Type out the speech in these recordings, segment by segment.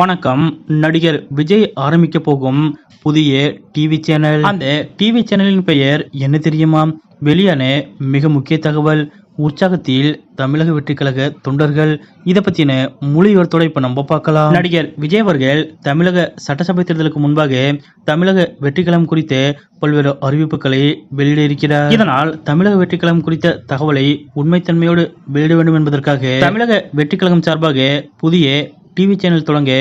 வணக்கம். நடிகர் விஜய் ஆரம்பிக்க போகும் புதிய டிவி சேனல் அந்த டிவி சேனலின் பெயர் என்ன தெரியுமா? வெளியான மிக முக்கிய தகவல். உற்சாகத்தில் தமிழக வெற்றிக்கழக தொண்டர்கள். இதை பற்றின முழு விவரத்தோட நம்ம பார்க்கலாம். நடிகர் விஜய் அவர்கள் தமிழக சட்டசபை தேர்தலுக்கு முன்பாக தமிழக வெற்றிக்கழகம் குறித்த பல்வேறு அறிவிப்புகளை வெளியிட இருக்கிறார் இதனால் தமிழக வெற்றிக்கழகம் குறித்த தகவலை உண்மைத்தன்மையோடு வெளியிட வேண்டும் என்பதற்காக தமிழக வெற்றிக்கழகம் சார்பாக புதிய டிவி சேனல் தொடங்க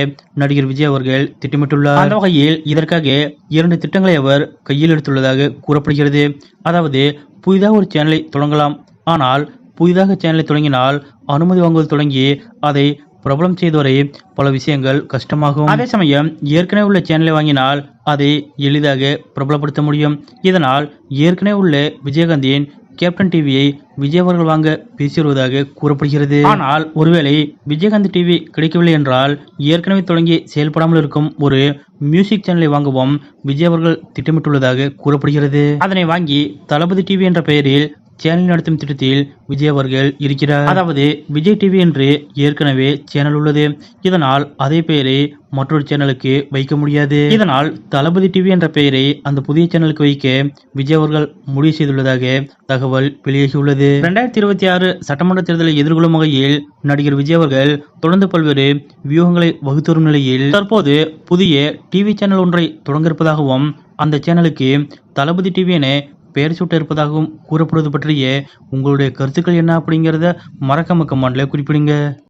நடிகர் விஜய் அவர்கள் திட்டமிட்டுள்ளார். அந்த வகையில் இதற்காக இரண்டு திட்டங்களை அவர் கையில் எடுத்துள்ளதாக கூறப்படுகிறது. அதாவது புதிதாக ஒரு சேனலை தொடங்கலாம். ஆனால் புதிதாக சேனலை தொடங்கினால் அனுமதி வாங்குவது தொடங்கி அதை பிரபலம் செய்தவரை பல விஷயங்கள் கஷ்டமாகும். அதே சமயம் ஏற்கனவே உள்ள சேனலை வாங்கினால் அதை எளிதாக பிரபலப்படுத்த முடியும். இதனால் ஏற்கனவே உள்ள விஜயகாந்தின் கேப்டன் டிவியை விஜய் அவர்கள் வாங்க பேசி வருவதாக கூறப்படுகிறது. ஆனால் ஒருவேளை விஜயகாந்த் டிவி கிடைக்கவில்லை என்றால் ஏற்கனவே தொடங்கி செயல்படாமல் இருக்கும் ஒரு மியூசிக் சேனலை வாங்கவும் விஜய் அவர்கள் திட்டமிட்டுள்ளதாக கூறப்படுகிறது. அதனை வாங்கி தளபதி டிவி என்ற பெயரில் சேனல் நடத்தும் திட்டத்தில் விஜய் அவர்கள் இருக்கிறார். அதாவது விஜய் டிவி என்று ஏற்கனவே சேனல் உள்ளது. இதனால் அதே பெயரை மற்றொரு சேனலுக்கு வைக்க முடியாது. இதனால் தளபதி டிவி என்ற பெயரை அந்த புதிய சேனலுக்கு வைக்க விஜய் அவர்கள் முடிவு செய்துள்ளதாக தகவல் வெளியாகியுள்ளது. இரண்டாயிரத்தி இருபத்தி ஆறு சட்டமன்ற தேர்தலை எதிர்கொள்ளும் வகையில் நடிகர் விஜய் அவர்கள் தொடர்ந்து பல்வேறு வியூகங்களை வகுத்து வரும் நிலையில் தற்போது புதிய டிவி சேனல் ஒன்றை தொடங்க இருப்பதாகவும் அந்த சேனலுக்கு தளபதி டிவி என பெயர் சூட்ட இருப்பதாகவும் கூறப்படுவது பற்றிய உங்களுடைய கருத்துக்கள் என்ன அப்படிங்கிறத மறக்காம கமெண்ட்ல குறிப்பிடுங்க.